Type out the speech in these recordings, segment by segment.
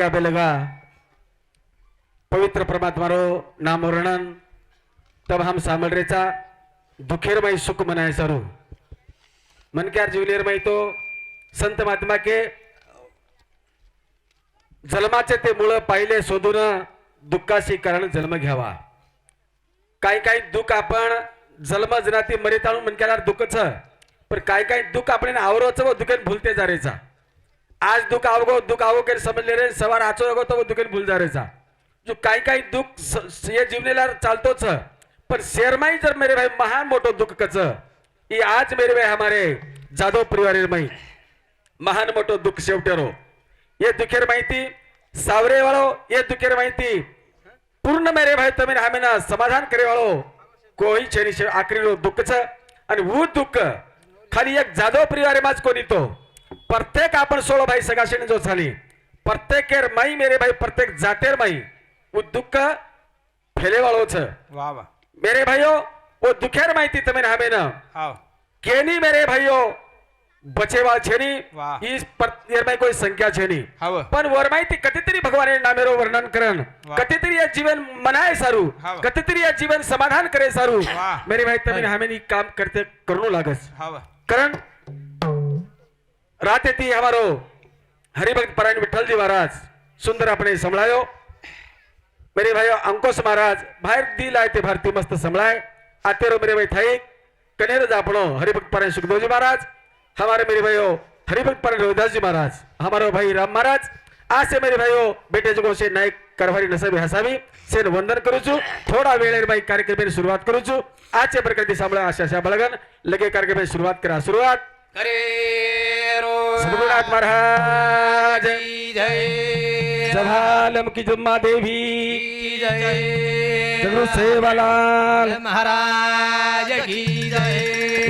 पिया పవిత్ర पवित्र परमात्मारो नाम वर्णन तब हम सामलरेचा दुखेरमय सुख मनाय सरू। मनक्यार ज्युलियर तो संत महात्मा के जन्माचे ते मुळ पाहिले शोधून दुःखाशी कारण जन्म घ्यावा। काही काही दुःख आपण जन्म जनाती मरीत आणून म्हणून दुःखच पण काही काही दुःख आपण आवरोच व दुखेन भूलते जारेचा। आज दुःख अवगो दुःख अवगेर समजले रे सवार आचो अगो तो दुखेन भूल जा रेचा जो। काही काही दुःख या जीवनेला चालतोच पण शेरमाई जर मेरे भाई महान मोठं दुःख कच आज मेरे भाई हमारे जाधव परिवार माई महान मोठं दुःख शेवटेरो हे दुखेर माहिती सावरे वाळो हे दुखेर माहिती पूर्ण मेरे भाई तुम्ही हा मेना समाधान करे वाळो कोई छेनी आखरी दुःखच आणि वू दुःख खाली एक जाधव परिवार माझ कोणी तो। प्रत्येक आपण सोळो भाई सगाशीने जो झाली. प्रत्येक माई मेरे भाई प्रत्येक जातेर माई. वो दुःख फेले वाळोच वा वा. मेरे भाई वो दुखेर माई ती हवे. ना केनी मेरे भाईओ बचेवाळ छेनी ही माई कोई संख्या छेनी. पण वरमाई ती कधीतरी भगवाने नामेरो वर्णन करण कधीतरी या जीवन मनाय सारू. कधीतरी या जीवन समाधान करे सारू. मेरे भाई तमेन हमेन काम करते करू लागस. कारण હમેની કામ કરતે કરનું લાગસ હાવ कारण રાતેથી અમારો હરિભક્ત પરાયણ વિઠ્ઠલજી મહારાજ સુંદર આપણે સંભળાયો मेरे भाई अंकुश महाराज बाहेर दिल आहे ते भारती मस्त संभळाय आतेरो मेरे भाई थाई कनेर जापणो हरिभक्त परायण सुखदेवजी महाराज हमारे मेरे भाइयों हरिभक्त परायण रोहिदास जी महाराज हमारो भाई राम महाराज आज से मेरे भाइयों बेटे जगो से नायक कारभारी नसाबी हसावी सेन वंदन करू છું થોડા વેળે ભાઈ કાર્યક્રમની શરૂઆત કરું છું આજે પ્રકૃતિ સાંભળા આશા આશા બળગન લગે કાર્યક્રમની શરૂઆત કરા શરૂઆત કરે सद्गुरुनाथ महाराज। जय जय जलालम की जुम्मा देवी। जय जगुरु सेवालाल। महाराज की जय।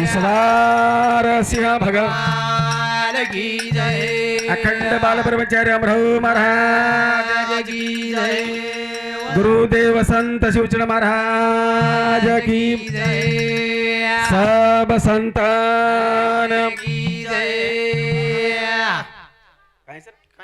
ईश्वर सिंह भगवान की जय। अखंड बाल ब्रह्मचार्य अमरहू महाराज की जय। गुरुदेव संत शिवचरण महाराज की सब संतान। की जय।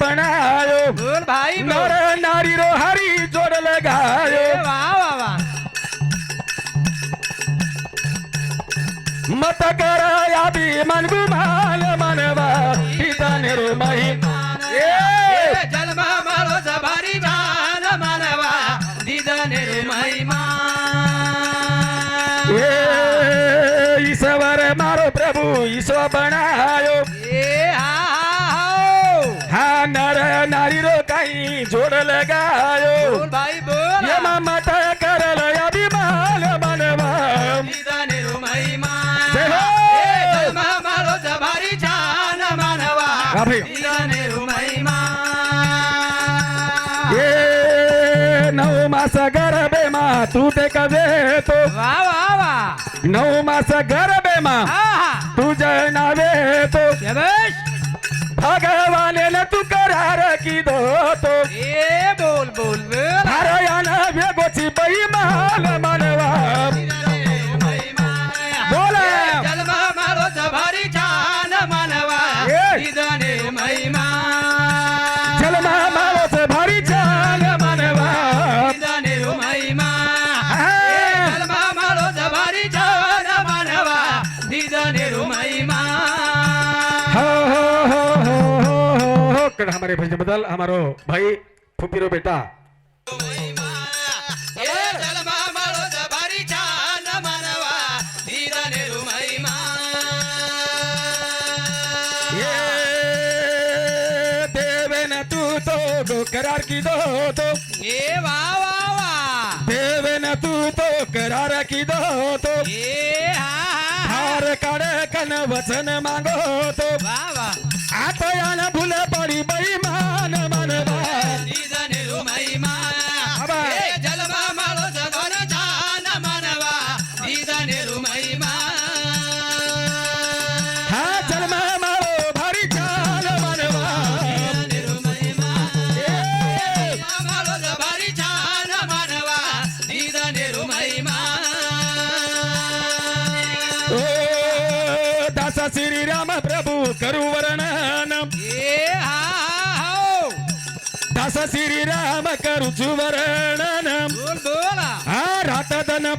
बनायो। बोल भाई नर नारी रो हरी जोड़ लगायो। मत कर या भी मन गुमाल मनवा। पिता ने रो मही तूट कवे तो। वा वा वा। नऊ मास गरबे मा। तुझ्या नावे येतो भगवान तू करार की धोतो ए बोल बोल हरयाना बेगोची बाई माल माल बदल हमारो भाई फुपीरो बेटा। ये करार की दो तो। देवेन तू तो करार की दो तो। हा। हार काढे कन वचन मागो तो। वा वा। आता यान भूल पडी बैमान मानवा दास श्रीराम करू वर्णन बोल बोला। हा रातदन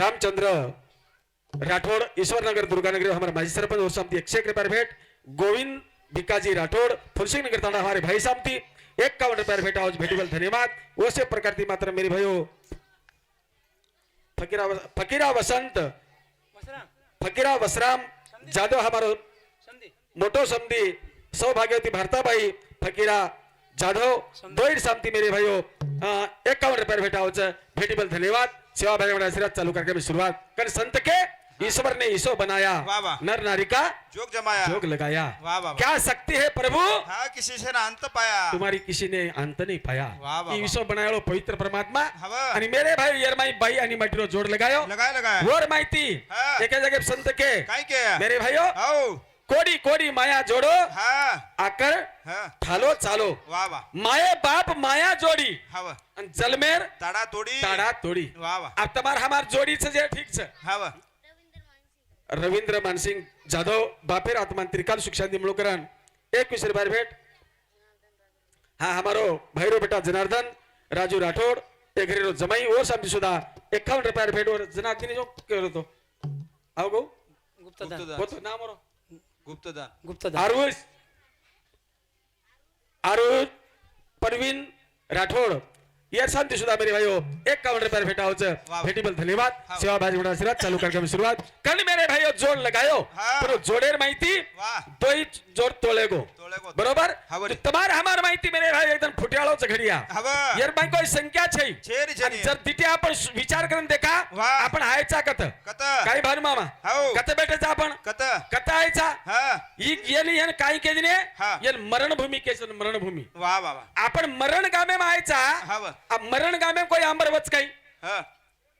रामचंद्र राठौड़ ईश्वरनगर दुर्गानगर हमारे माजी सरपंच और सामती एक रुपये भेंट गोविंद भिकाजी राठौड़ फुलसिंह नगर थाना हमारे भाई सामती एकावन रुपये भेंट आज भेटीबल धन्यवाद। वैसे प्रकार की मात्र मेरे भाइयों फकीरा फकीरा वसंत फकीरा वसराम जाधव हमारो मोटो समधी सौभाग्यवती भारताबाई फकीरा जाधव दोईर सामती मेरे भाइयों एकावन्न रुपये भेटावचं भेटीबल धन्यवाद। सेवा भाई आशीर्वाद चालू कार्यक्रम की शुरुआत कर संत के ईश्वर ने ईशो बनाया. वाह। नर नारी का जोग जमाया. जोग लगाया. वाह, वाह, वाह। क्या शक्ति है प्रभु? हा किसी से ना अंत पाया. तुम्हारी किसी ने अंत नहीं पाया. ईशो बनायो पवित्र परमात्मा। आणि मेरे भाई यरमाई बाई आणि मटिरो जोड लगायो. लगाया लगाया. वर माहिती. एका जागे संत के? काय के? मेरे भाइयों कोडी कोडी माया जोडो. हा. आकर हा. थालो चालो. वा वा. माये बाप माया जोडी. हवा आणि जलमेर ताडा तोडी. ताडा तोडी. वा वा. अब तमार हमार जोडीच जे ठीक छ हवा रवींद्र मानसिंग जाधव बापेर आत्मान त्रिकाल सुखशांती मुळकरण एकवीस रुपये भेट. हा हमारो भैरो बेटा जनार्दन राजू राठोड ते घरी रो जमाई ओ सामने सुद्धा एकावन्न रुपये भेट वर. जनार्दनी जो करतो आओ गो. गुप्तदान गुप्तदान बोतो नाम रो गुप्तदान. गुप्तदान. आरुष. आरुष परवीन राठोड. या शांती सुद्धा मेरे भाइयों एकावन्न रुपये भेटावचं वाह. भेटीबल धन्यवाद. हा. सेवा भाजी गुणा आशीर्वाद चालू कार्यक्रम की सुरुवात. कल मेरे भाइयों जोड लगायो. हा. पर जोडेर माहिती वा. तोही जोड तोळे गो तोळे गो. बरोबर हा, बरे. तो તમાર हमार माहिती मेरे भाई एकदम फुटियाळोच घडिया हवा यर बाई કોઈ સંખ્યા છે छेरी आणि छेरी जर तिथे आपण विचार करून देखा वा. आपण हायचा कत कत काय भानु मामा हो. कत भेटायचा आपण कत कत हायचा हा ही येली यान काय केली हा. येल मरणभूमी केसन मरणभूमी वा वा वा आपण मरण गामे मायचा हवा मरण गामे कोई आंबर वच काही हा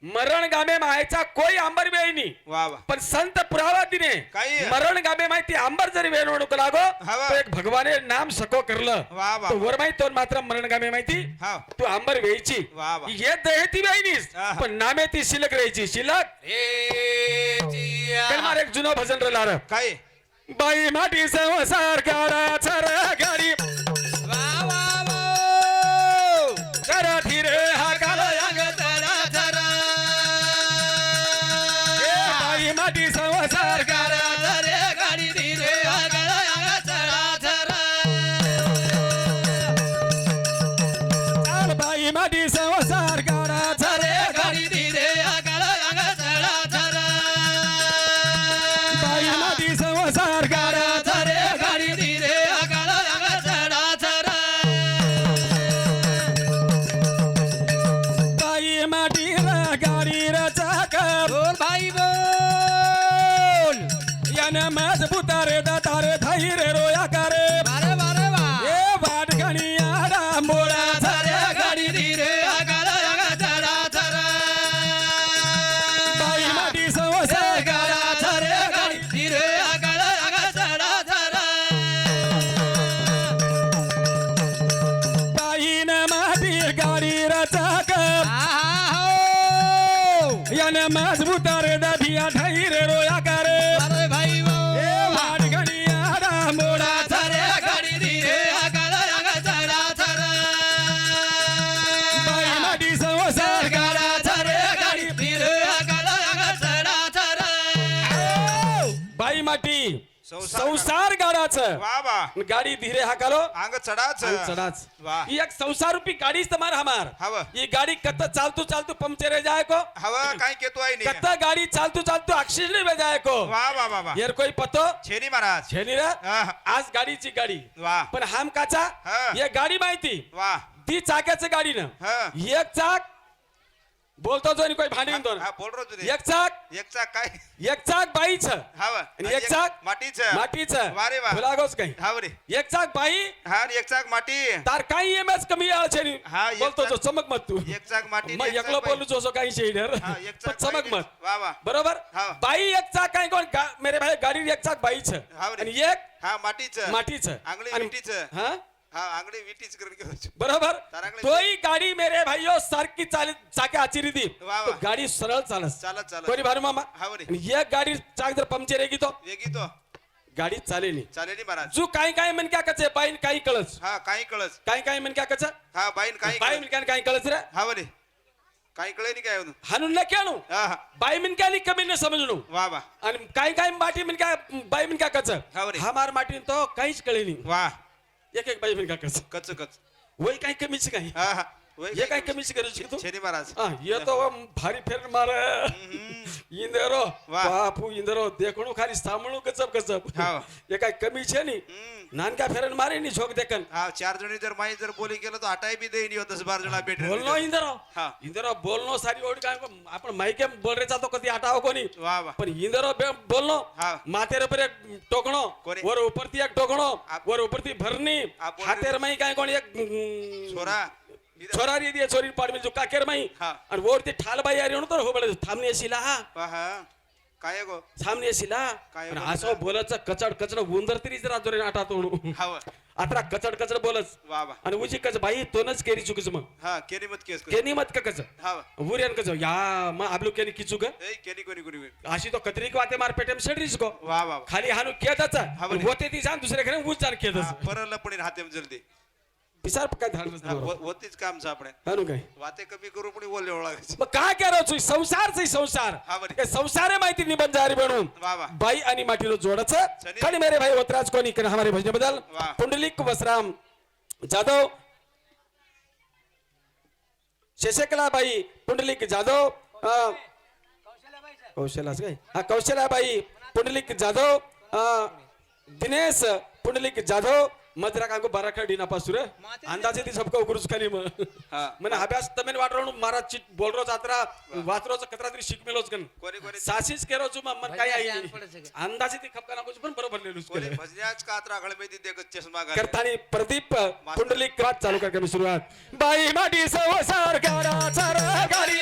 मरण गामे मायचा कोई आंबर वेळी नाही वा वा. पण संत पुरावा काही? मरण गामे माहिती आंबर जरी वेणवणूक लागो हवा. तो एक भगवाने नाम सको करलं. वा वा तो वर माहिती तो मात्र मरण गामे माहिती हा. तू आंबर वेयची वा वा. ये दहे ती वेईनीस आहा. पण नामे ती शिल्लक राहायची तर मार एक जुनं भजन रलार काय? बाई माटी संसार काढा छर गाडी मन मजबूत गाड़ी धीरे हाकालो. अंग चढ़ाच. चढ़ाच. वाह एक संसार रूपी गाड़ी तुम्हार हमार हव. ये गाड़ी कत चालतू चालतू पंचर जाए को हव कत गाड़ी चालतू चालतू ऑक्सीजन में जाए को वा वा वा वा. यार कोई पतो? छेनी महाराज. छेनी रे? आज गाडीची गाडी. वा. पण हम काचा? ये गाडी माहिती. वाह ती चाकाचं गाडी ना एक चाक बोलतो जो आणि कोई भांडी हा बोल रो तुझे. एक चाक. एक चाक काय? एक चाक बाईच. हवा आणि एक चाक मातीच मातीच वारे वा. फुलागोच काही. हा रे. एक चाक बाई. हा आणि एक चाक माती तार काही एमएस कमी आहे. नी हा, एक बोलतो जो चाक- चमक मत तू. एक चाक माती मग आणि एक एकलो चाक बाई. बोलू जो काही शेडर हा, एक चाक चमक बाई. मत. वा वा. बरोबर? हा. बाई एक चाक काय कोण? गा- मेरे भाई गाडी एक चाक बाईच. हा रे. आणि एक हा मातीच मातीच आंगडी आणि- विटीच हा? हा आंगडी विटीच करून घेऊ बरोबर? तारांगळे- तोही गाडी मेरे भाईयो सारखी चाली चाके आचिरी दी. वा, वा. तो गाडी सरळ चालस. चालत चालत. कोणी भारू मामा? हा रे. आणि एक गाडी चाक जर पंक्चर आहे की तो? वेगी तो गाडी चालेली. चालेल नी महाराज. जो काही काही म्हण क्या कचे? बाईन काही कळस. हा काही कळस. काही काही म्हण क्या कच? हा बाईन काही बाई म्हण क्या काही कळस रे. हा रे काही कळे नाही काय होतं. हाणून न केणू हा हा. बाई म्हण क्या कमी न समजणू. वा वा. आणि काही काही माटी म्हण क्या बाई म्हण क्या कच? हा बरे. हमार माटी तो काहीच कळेली वा. एक एक बाई म्हण क्या कच कच वय काही कमीच काही हा हा. ये काय कमीच करायची तू? छेनी महाराज. हा ये तो वो भारी फेर मार. इंदरो वाह. बापू इंदरो देखणू खाली सामळू गचप गचप हाव. ये काय कमी छे नी? हम्म. नानका फेरन मारे नी झोक देखन. हा चार जणी जर माई जर बोली केलं तर हटाई बी देईन हो दस बार जणा भेट बोलनो इंदरो हा. इंदरो बोलनो सारी ओढ काय आपण माईके रे जातो कधी आटाव कोणी? वा वा. पण इंदरो बे- बोलनो हा. मातेर पर एक टोकणो. कोणी? वर उपरती एक टोकणो. आप- वर उपरती भरणी. आपण- हातेर माई काय कोणी एक हम्म, छोरा. इधर- छोरा री दिए छोरी पाड में जो काकेर माई। हा. आणि वर ते ठाल बाई अरे तर हो बळे थांबणे असिला हा हा काय गो? सामने असिला काय पण बोलता? असं बोलच कचड कचड उंदर तरी जरा जोरे आटा तोडू। हवा आता कचड कचड बोलच वा वा आणि उजी कच बाई तोनच केरी चुकच मग हा केनी मत केस कर। केनी मत का कच हवा उर्यान कच या मग आबलू केनी किचू ग। ए केनी कोणी कोणी कोणी. अशी तो कतरी वाते मार पेटेम सडरीस को वा वा वा. खाली हानू हा बरे. होते ती जाण दुसऱ्या घरी उच जाण हा, केदच परत लपणी राहते जल्दी। पिसार काय धाडलंच हा, नाही हो- होतीच काम सापडे हानू काय? वाते कमी करू पण बोलले ओळखायचं. मग काय करायचो संसार से संसार. हा बरे. हे संसार माहिती निबंध जारी बनवून वा वा. बाई आणि माटीलो जोडायचं. चलिए. खाली मेरे भाई होतराज कोणी? कर हमारे भजने बदल वाह. पुंडलिक वसराम जाधव. शशकलाबाई पुंडलिक जाधव. अं, कौशलाच काय हा मजरा कांगो बारा खडी ना पासुर अंदाजे ती सबका उकरूच खाली म. मन अभ्यास तमेन वाटरो महाराज चिट बोलरो जात्रा वाचरोच कतरा तरी शिक मेलोच कन. सासीच केरो. छु मन काय आई अंदाजे ती खपका ना कुछ पण बरोबर लेलुस कोले भजन्याच कात्रा गळबे दी देख चष्मा गा करतानी प्रदीप कुंडली क्रात चालू करके सुरुवात. बाई माटी सवसार गारा चारा गाडी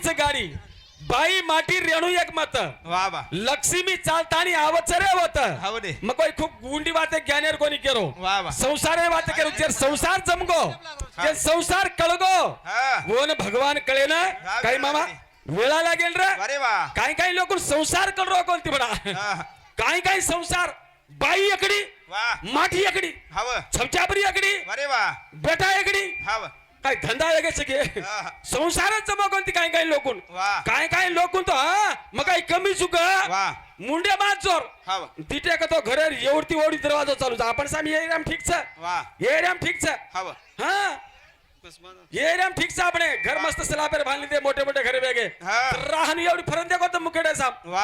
गाडीच गाडी. बाई माटी रेणू एक मत वा वा. लक्ष्मी चालतानी आवाज रे होत मग कोई खूप गुंडी बाते ज्ञानेर कोणी केरो. वा वा. संसार केरो. जे संसार जमगो जे संसार कळगो हा. वो न भगवान कळे ना काही मामा? वेळा लागेल रे? अरे वा. काही काही लोक संसार करो कोणती बडा काही काही संसार बाई एकडी वा. माठी एकडी हव. छमचाबरी एकडी अरे वा. बेटा एकडी हव. काय धंदा लगेच घे संसारच जमा ती काय काय लोकून? काय काय लोकून तो हा? मग काही कमी चुक मुंडे बाज जोर. तिथे का तो घर एवढी ओढी दरवाजा चालू आपण साम ये ठीक छ ये ठीक छ हा ये ठीक छ आपण. घर मस्त सलाबे बांधले ते मोठे मोठे घर वेगळे. राहणी एवढी फरंदे कोणतं मुकेडे साम?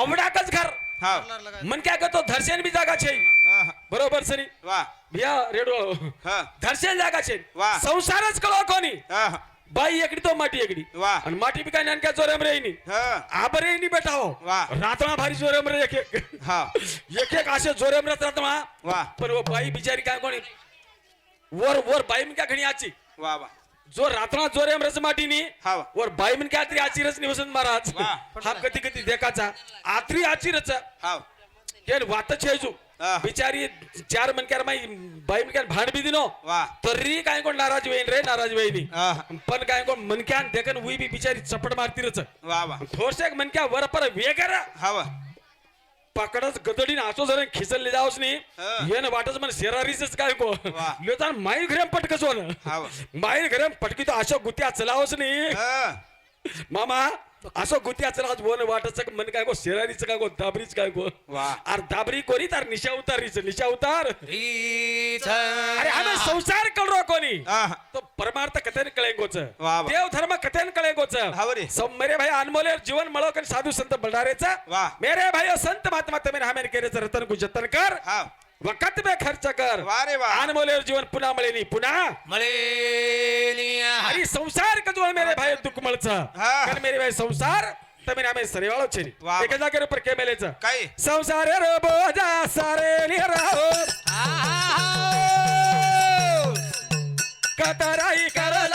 आवडाकच घर. हव मन काय करतो? धरसेन बी जागा छे. हा, बरोबर सरी वा. भिया रेडो हा. धरसेन जागा छे. वा. संसारच कळो कोणी. हा. बाई एकडी तो माटी एकडी. वा. आणि माटी बी काय नानक्या जोरेम रेनी हा. आबरे नी बेटा हो. वा. रातमा भारी जोरेम रे एक एक. हा. एक एक असे जोरेम रत रातमा. वा. पण वो बाई बिचारी काय कोणी? वर वर बाई मी काय घणी आची? वा वा. जो रात्रा जोरेम रस माटी नी हा. वर बाई म्हण काय तरी आची रच वसंत महाराज. वा. हा कधी कधी देखाचा. आत्री आची रच हाव वात छेजू. हा. बिचारी चार मनक्यार माई बाई मनक्यार भांड बी दिनो. वा. तरी काय कोण नाराज वेईन रे नाराज वेईनी हा. पण काय कोण मनक्यान देखन उई बी बिचारी चपट मारती रच वा. मनक्या वर पर वेगर. हव पकडच गदडीन असो जर खिचले जावस नी हा. येन वाटच मन शेरारीच काय को माई घरेम पटकस हाव माई घरेम पटकी तो अशो गुत्या चलावस नी हा. मामा असो गुत्या चलावस वन वाटच मन काय को शेरारीच काय को दाबरीच काय को वा. अरे दाबरी कोरी तार? निशा उतारीच निशा उतार. अरे आम्ही संसार कळरो कोणी. हा. तो परमार्थ कथेन कळेंगोच. देव धर्म कथेन कळेंगोच. मेरे भाई अनमोल जीवन मळो कर साधू संत बलडारेचा वा. मेरे भाई संत महात्मा तमेन हमेन केरेच रतन को जतन कर वखत में खर्च कर। वा रे वा. अनमोल जीवन पुन्हा मिळेनी पुन्हा आणि संसार कजवळ मेरे भाई दुःख मळच हा. कारण मेरे भाई संसार तमेन हमें सरेवाळो छे वा. एक जागे पर के मेलेच काय संसार रो बोजा सारे निराओ कतराई करला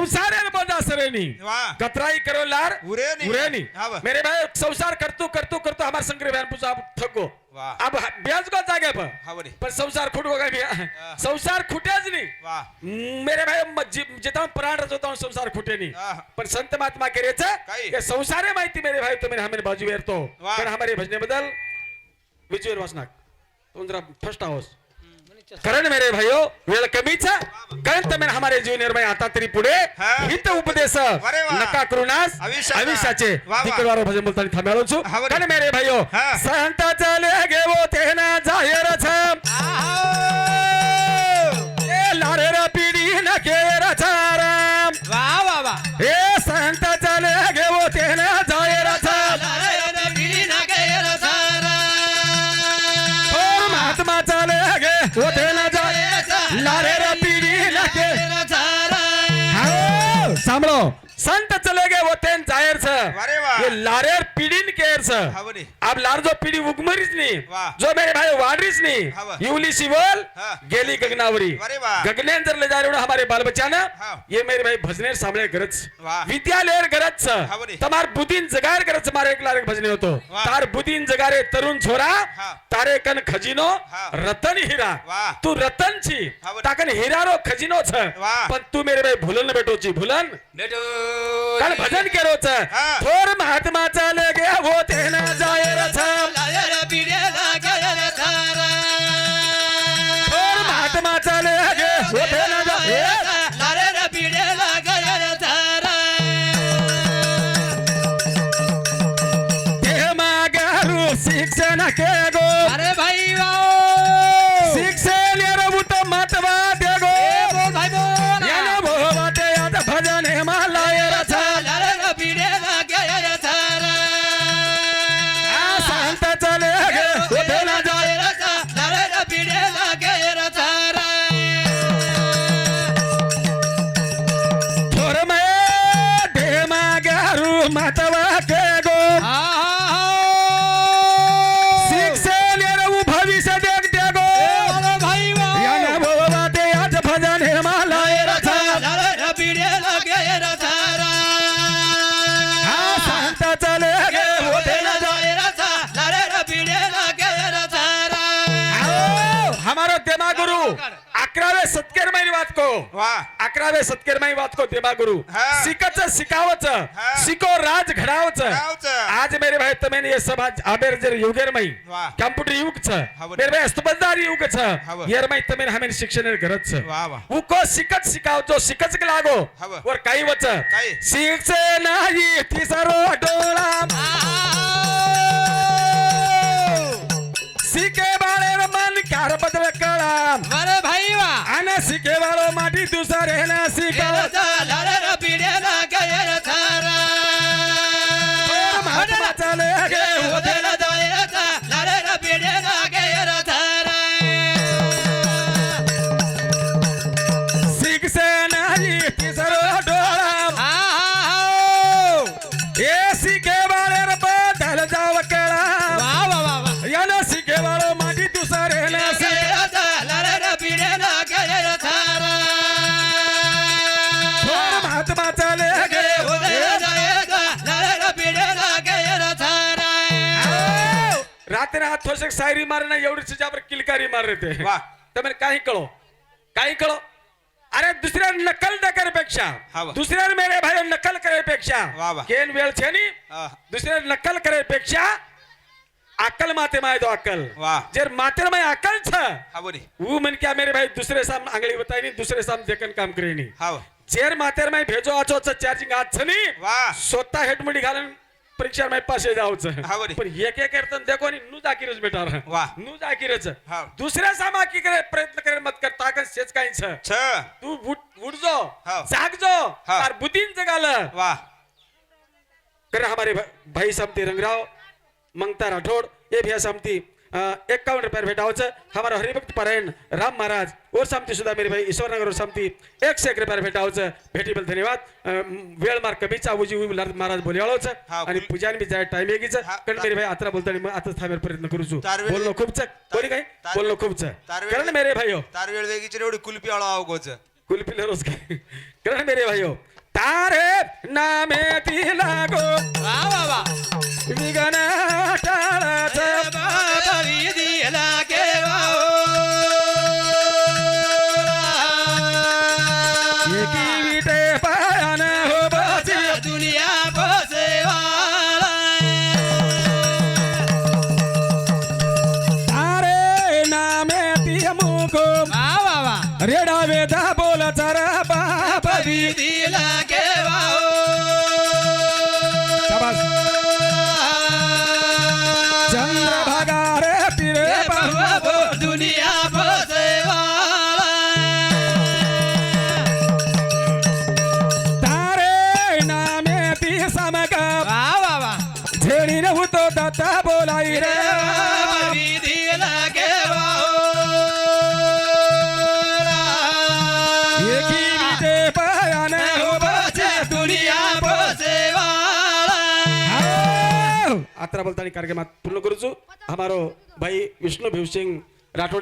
संसार रो बोजा सरेनी वा कतराई करो लार। उरेनी. उरेनी हाँ। बा। मेरे भाई संसार करतो करतो करतो हमारे संग्रह बहन पूछा आप थको। अब ब्याज को जागे पर पर संसार खुट होगा भैया संसार खुटेच नहीं। वा मेरे भाई म- जि- जितना प्राण रचवता हूँ संसार खुटे नहीं। हा. पण संत महात्मा केरेच काही? हे संसारे माहिती मेरे भाई तुम्ही हमें बाजू वेरतो वाह. कारण हमारे भजने बदल। विजय वासनाक तुम जरा फर्स्ट आहोस कारण मेरे भाइयो वेळ कमीचा कारण तुम्ही हमारे जीवन निर्मय आता तरी पुढे. हित उपदेश वा. नका करुणास. अविष्याचे वा वा. दिकडवारो भजन बोलताना थांबाळो छु हा. कारण मेरे भाइयो हा. संत चले गेवो तेना जाहेर छ ए लारे र पिढी न केर छाराम ए चले गे वो तेन जाहेर अरे वा. ये लारेर पिढीन केर छ हाव रे अब लार जो पीढ़ी उगमरीच नहीं वाह. जो मेरे भाई वाडरीच हाँ नहीं सिवल हाँ. गेली गगनावरी अरे वाह. गगनेन जर ले जा रहे हो हमारे बाल बच्चा ना हाँ. ये मेरे भाई भजनेर सामने गरज वाह. विद्यालय गरज. तमार बुद्धीन जगार गरज मारे एक लारे भजने होतो वाह. तार बुद्धीन जगारे तरुण छोरा हाँ. तारे कन खजिनो हाँ. रतन हीरा वाह. तू रतन छी. ताकन हीरारो खजिनो छ वाह. पण तू मेरे भाई भूलन बेटो छी भूलन काल भजन केलोच हा. थोर महात्मा चाले गे होते tene zahir tham वाद को वा अकरावे सत्केर महिने वाद को देमा गुरु. शिकच शिकावच हा. शिको राज घडावच. आज मेरे भाई तमें ये सब आज आबेर जर युगेर मई वाह. कंप्यूटर युग छ. मेरे भाई स्तुबदार युग छ. येर मई तमें हमें शिक्षण गरज छ वा वा उको शिकत शिकाव जो शिकच के लागो. वर काही वच. शिक्षे नाही ती सर्व डोळा वाळो माटी दुसरे ना आओ. रात्री हात थोडसे शायरी मारना एवढी तुझ्यावर किलकारी मार रे ते वाह. तर काही कळो काही कळो अरे दुसऱ्या नकल न करपेक्षा वा. दुसऱ्या मेरे भाई नकल करेपेक्षा वा वा. केन वेळ छे नी. दुसऱ्या नकल करेपेक्षा अक्कल माते माय दो अक्कल वाह. जर माते माय अक्कल छ हा बोली वो मन क्या मेरे भाई दूसरे साम आंगली बताई नहीं दूसरे साम देखन काम करे नहीं हा वा. जेर मातेर माय भेजो आचो चार्जिंग आज छ नी वाह. स्वतः हेडमध्ये घालून परीक्षा माय पासे जावचं हा बरी. पण एक एक करताना देखो नी नू जाकीरच बेटा वाह. नू जाकीरच हा. दुसऱ्या सामा की करे प्रयत्न करे मत कर ताकद शेच काही छ तू उठ उठजो हा. जागजो हा. तार बुद्धीन जगाल वा करे हमारे भाई समती रंगराव मंगता राठौड़ ये भी समती इक्यावन रुपये भेटावच. हमारा हरिभक्त पारायण. राम महाराज. और समती सुद्धा मेरे भाई. ईश्वर नगर और समती एकशे एक रुपये भेटावच. भेटीबल धन्यवाद. अं, वेळ मार कमीचा उजी उभी महाराज हा, आणि बोल- पूजान बी जाय टाइम येगीच कारण मेरे भाई आता बोलताना मग आता थांबेर प्रयत्न करूचू बोललो खूपच कोणी काय? बोललो खूपच कारण मेरे भाईयो तार वेळ वेगीची एवढी कुलपी आळा अवघोच. कुलपिले रोज काय? कारण मेरे भाईयो तारे नामे ती लागो. वा वा रेडा वेदा बोल चर बापदी दिला केवा आत्रा बोलतानी कार्यक्रमात पूर्ण करूचू. हमारो भाई विष्णु भिवसिंग राठोड